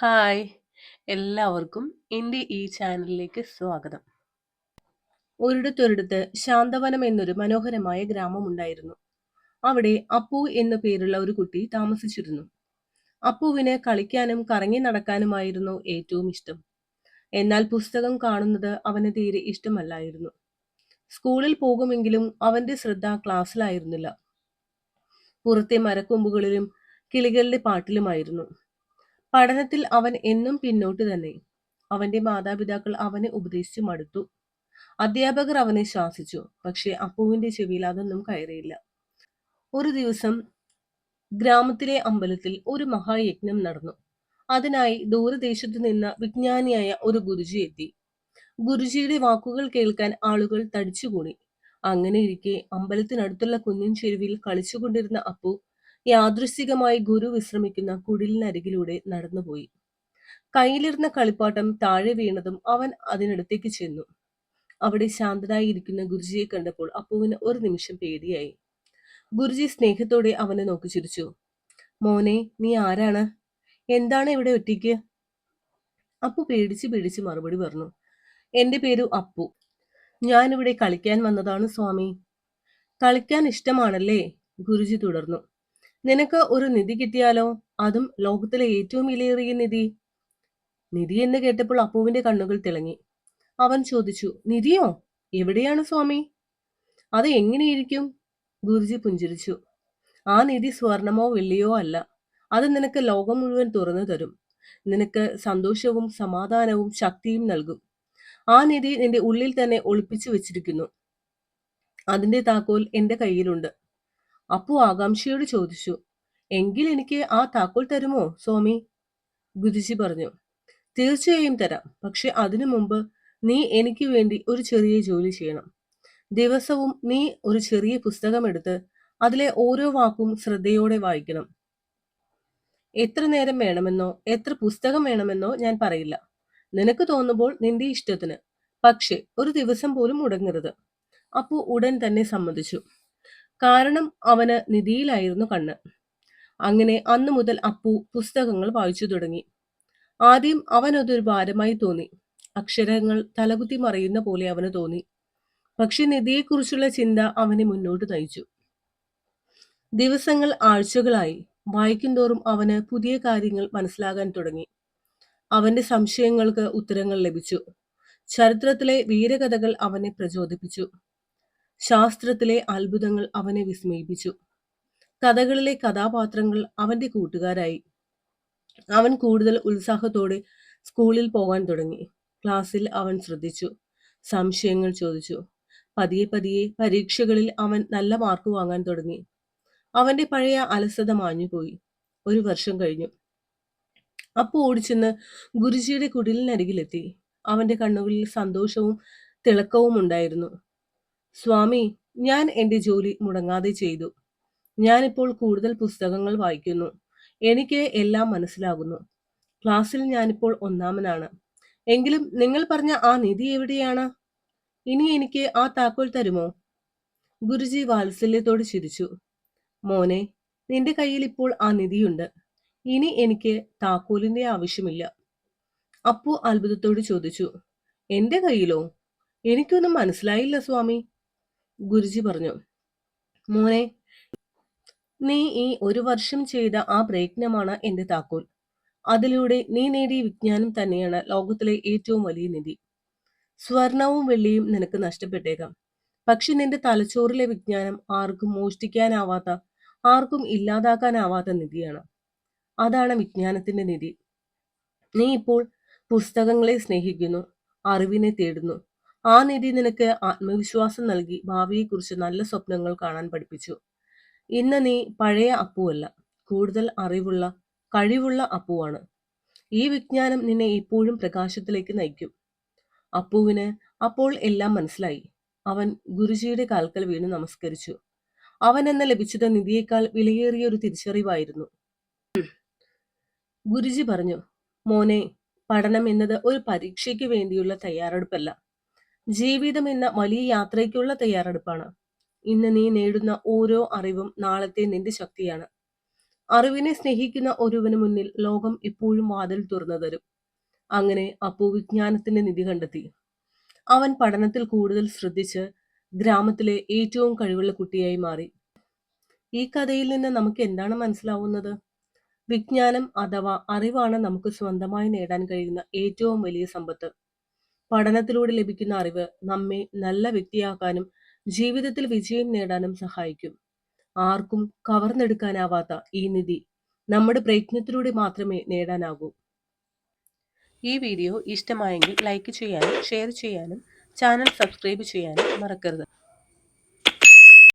Hi. എല്ലാവർക്കും എന്റെ ഈ ചാനലിലേക്ക് സ്വാഗതം. ഒരിടത്തൊരിടത്ത് ശാന്തവനം എന്നൊരു മനോഹരമായ ഗ്രാമമുണ്ടായിരുന്നു അവിടെ അപ്പു എന്നു പേരുള്ള ഒരു കുട്ടി താമസിച്ചിരുന്നു. അപ്പുവിന് കളിക്കാനും കറങ്ങി നടക്കാനുമായിരുന്നു ഏറ്റവും ഇഷ്ടം. എന്നാൽ പുസ്തകം കാണുന്നത് അവന് തീരെ ഇഷ്ടമല്ലായിരുന്നു. സ്കൂളിൽ പോകുമെങ്കിലും അവന്റെ ശ്രദ്ധ ക്ലാസ്സിലായിരുന്നില്ല. പുറത്തെ മരക്കൊമ്പുകളിലും കിളികളുടെ പാട്ടിലുമായിരുന്നു. പഠനത്തിൽ അവൻ എന്നും പിന്നോട്ട് തന്നെ. അവന്റെ മാതാപിതാക്കൾ അവനെ ഉപദേശിച്ചു മടുത്തു. അധ്യാപകർ അവനെ ശാസിച്ചു. പക്ഷേ അപ്പുവിന്റെ ചെവിയിൽ അതൊന്നും കയറിയില്ല. ഒരു ദിവസം ഗ്രാമത്തിലെ അമ്പലത്തിൽ ഒരു മഹായജ്ഞം നടന്നു. അതിനായി ദൂരദേശത്തു നിന്ന് വിജ്ഞാനിയായ ഒരു ഗുരുജി എത്തി. ഗുരുജിയുടെ വാക്കുകൾ കേൾക്കാൻ ആളുകൾ തടിച്ചുകൂടി. അങ്ങനെ ഇരിക്കെ അമ്പലത്തിനടുത്തുള്ള കുഞ്ഞിൻ ചെരുവിൽ കളിച്ചുകൊണ്ടിരുന്ന അപ്പു യാദൃശികമായി ഗുരു വിശ്രമിക്കുന്ന കുടിലിനരികിലൂടെ നടന്നുപോയി. കയ്യിലിരുന്ന കളിപ്പാട്ടം താഴെ വീണതും അവൻ അതിനടുത്തേക്ക് ചെന്നു. അവിടെ ശാന്തനായി ഇരിക്കുന്ന ഗുരുജിയെ കണ്ടപ്പോൾ അപ്പുവിന് ഒരു നിമിഷം പേടിയായി. ഗുരുജി സ്നേഹത്തോടെ അവനെ നോക്കി ചിരിച്ചു. മോനെ നീ ആരാണ്? എന്താണ് ഇവിടെ ഒറ്റയ്ക്ക്? അപ്പു പേടിച്ച് പേടിച്ച് മറുപടി പറഞ്ഞു. എന്റെ പേരു അപ്പു. ഞാനിവിടെ കളിക്കാൻ വന്നതാണ് സ്വാമി. കളിക്കാൻ ഇഷ്ടമാണല്ലേ? ഗുരുജി തുടർന്നു. നിനക്ക് ഒരു നിധി കിട്ടിയാലോ? അതും ലോകത്തിലെ ഏറ്റവും വിലയേറിയ നിധി. നിധി എന്ന് കേട്ടപ്പോൾ അപ്പുവിന്റെ കണ്ണുകൾ തിളങ്ങി. അവൻ ചോദിച്ചു നിധിയോ? എവിടെയാണ് സ്വാമി? അത് എങ്ങനെയിരിക്കും? ഗുരുജി പുഞ്ചിരിച്ചു. ആ നിധി സ്വർണമോ വെള്ളിയോ അല്ല. അത് നിനക്ക് ലോകം മുഴുവൻ തുറന്നു തരും. നിനക്ക് സന്തോഷവും സമാധാനവും ശക്തിയും നൽകും. ആ നിധി നിന്റെ ഉള്ളിൽ തന്നെ ഒളിപ്പിച്ചു വെച്ചിരിക്കുന്നു. അതിന്റെ താക്കോൽ എന്റെ കയ്യിലുണ്ട്. അപ്പു ആകാംക്ഷയോട് ചോദിച്ചു എങ്കിൽ എനിക്ക് ആ താക്കോൽ തരുമോ സ്വാമി? ഗുരുജി പറഞ്ഞു തീർച്ചയായും തരാം. പക്ഷെ അതിനു മുമ്പ് നീ എനിക്ക് വേണ്ടി ഒരു ചെറിയ ജോലി ചെയ്യണം. ദിവസവും നീ ഒരു ചെറിയ പുസ്തകം എടുത്ത് അതിലെ ഓരോ വാക്കും ശ്രദ്ധയോടെ വായിക്കണം. എത്ര നേരം വേണമെന്നോ എത്ര പുസ്തകം വേണമെന്നോ ഞാൻ പറയില്ല. നിനക്ക് തോന്നുമ്പോൾ നിന്റെ ഇഷ്ടത്തിന്. പക്ഷെ ഒരു ദിവസം പോലും മുടങ്ങരുത്. അപ്പു ഉടൻ തന്നെ സമ്മതിച്ചു. കാരണം അവന് നിധിയിലായിരുന്നു കണ്ണ്. അങ്ങനെ അന്നു മുതൽ അപ്പു പുസ്തകങ്ങൾ വായിച്ചു തുടങ്ങി. ആദ്യം അവനതൊരു ഭാരമായി തോന്നി. അക്ഷരങ്ങൾ തലകുത്തി മറിയുന്ന പോലെ അവന് തോന്നി. പക്ഷെ നിധിയെക്കുറിച്ചുള്ള ചിന്ത അവനെ മുന്നോട്ട് നയിച്ചു. ദിവസങ്ങൾ ആഴ്ചകളായി വായിക്കുന്തോറും അവന് പുതിയ കാര്യങ്ങൾ മനസ്സിലാകാൻ തുടങ്ങി. അവന്റെ സംശയങ്ങൾക്ക് ഉത്തരങ്ങൾ ലഭിച്ചു. ചരിത്രത്തിലെ വീരകഥകൾ അവനെ പ്രചോദിപ്പിച്ചു. ശാസ്ത്രത്തിലെ അത്ഭുതങ്ങൾ അവനെ വിസ്മയിപ്പിച്ചു. കഥകളിലെ കഥാപാത്രങ്ങൾ അവന്റെ കൂട്ടുകാരായി. അവൻ കൂടുതൽ ഉത്സാഹത്തോടെ സ്കൂളിൽ പോകാൻ തുടങ്ങി. ക്ലാസ്സിൽ അവൻ ശ്രദ്ധിച്ചു. സംശയങ്ങൾ ചോദിച്ചു. പതിയെ പതിയെ പരീക്ഷകളിൽ അവൻ നല്ല മാർക്ക് വാങ്ങാൻ തുടങ്ങി. അവന്റെ പഴയ അലസത മാഞ്ഞുപോയി. ഒരു വർഷം കഴിഞ്ഞു. അപ്പു ഓടിച്ചെന്ന് ഗുരുജിയുടെ കുടിലിനരികിലെത്തി. അവന്റെ കണ്ണുകളിൽ സന്തോഷവും തിളക്കവും ഉണ്ടായിരുന്നു സ്വാമി ഞാൻ എന്റെ ജോലി മുടങ്ങാതെ ചെയ്തു. ഞാനിപ്പോൾ കൂടുതൽ പുസ്തകങ്ങൾ വായിക്കുന്നു. എനിക്ക് എല്ലാം മനസ്സിലാകുന്നു. ക്ലാസ്സിൽ ഞാനിപ്പോൾ ഒന്നാമനാണ്. എങ്കിലും നിങ്ങൾ പറഞ്ഞ ആ നിധി എവിടെയാണ്? ഇനി എനിക്ക് ആ താക്കോൽ തരുമോ? ഗുരുജി വാത്സല്യത്തോട് ചിരിച്ചു. മോനെ നിന്റെ കയ്യിൽ ഇപ്പോൾ ആ നിധിയുണ്ട്. ഇനി എനിക്ക് താക്കോലിന്റെ ആവശ്യമില്ല. അപ്പു അത്ഭുതത്തോട് ചോദിച്ചു. എന്റെ കയ്യിലോ? എനിക്കൊന്നും മനസ്സിലായില്ല സ്വാമി. ഗുരുജി പറഞ്ഞു മോനെ നീ ഈ ഒരു വർഷം ചെയ്ത ആ പ്രയത്നമാണ് എന്റെ താക്കോൽ. അതിലൂടെ നീ നേടിയ വിജ്ഞാനം തന്നെയാണ് ലോകത്തിലെ ഏറ്റവും വലിയ നിധി. സ്വർണവും വെള്ളിയും നിനക്ക് നഷ്ടപ്പെട്ടേക്കാം. പക്ഷെ നിന്റെ തലച്ചോറിലെ വിജ്ഞാനം ആർക്കും മോഷ്ടിക്കാനാവാത്ത ആർക്കും ഇല്ലാതാക്കാനാവാത്ത നിധിയാണ്. അതാണ് വിജ്ഞാനത്തിന്റെ നിധി. നീ ഇപ്പോൾ പുസ്തകങ്ങളെ സ്നേഹിക്കുന്നു അറിവിനെ തേടുന്നു ആ നിധി നിനക്ക് ആത്മവിശ്വാസം നൽകി ഭാവിയെക്കുറിച്ച് നല്ല സ്വപ്നങ്ങൾ കാണാൻ പഠിപ്പിച്ചു. ഇന്ന് നീ പഴയ അപ്പുവല്ല കൂടുതൽ അറിവുള്ള കഴിവുള്ള അപ്പുവാണ്. ഈ വിജ്ഞാനം നിന്നെ ഇപ്പോഴും പ്രകാശത്തിലേക്ക് നയിക്കും. അപ്പുവിന് അപ്പോൾ എല്ലാം മനസ്സിലായി. അവൻ ഗുരുജിയുടെ കാൽക്കൽ വീണ് നമസ്കരിച്ചു. അവൻ എന്ന ലഭിച്ചത് നിധിയേക്കാൾ വിലയേറിയ ഒരു തിരിച്ചറിവായിരുന്നു. ഗുരുജി പറഞ്ഞു മോനെ പഠനം എന്നത് ഒരു പരീക്ഷയ്ക്ക് വേണ്ടിയുള്ള തയ്യാറെടുപ്പല്ല. ജീവിതം എന്ന വലിയ യാത്രയ്ക്കുള്ള തയ്യാറെടുപ്പാണ്. ഇന്ന് നീ നേടുന്ന ഓരോ അറിവും നാളത്തെ നിന്റെ ശക്തിയാണ്. അറിവിനെ സ്നേഹിക്കുന്ന ഒരുവന് മുന്നിൽ ലോകം എപ്പോഴും വാതിൽ തുറന്നു തരും. അങ്ങനെ അപ്പു വിജ്ഞാനത്തിന്റെ നിധി കണ്ടെത്തി. അവൻ പഠനത്തിൽ കൂടുതൽ ശ്രദ്ധിച്ച് ഗ്രാമത്തിലെ ഏറ്റവും കഴിവുള്ള കുട്ടിയായി മാറി. ഈ കഥയിൽ നിന്ന് നമുക്ക് എന്താണ് മനസ്സിലാവുന്നത്? വിജ്ഞാനം അഥവാ അറിവാണ് നമുക്ക് സ്വന്തമായി നേടാൻ കഴിയുന്ന ഏറ്റവും വലിയ സമ്പത്ത്. പഠനത്തിലൂടെ ലഭിക്കുന്ന അറിവ് നമ്മെ നല്ല വ്യക്തിയാക്കാനും ജീവിതത്തിൽ വിജയം നേടാനും സഹായിക്കും. ആർക്കും കവർന്നെടുക്കാനാവാത്ത ഈ നിധി നമ്മുടെ പ്രയത്നത്തിലൂടെ മാത്രമേ നേടാനാകൂ. ഈ വീഡിയോ ഇഷ്ടമായെങ്കിൽ ലൈക്ക് ചെയ്യാനും ഷെയർ ചെയ്യാനും ചാനൽ സബ്സ്ക്രൈബ് ചെയ്യാനും മറക്കരുത്.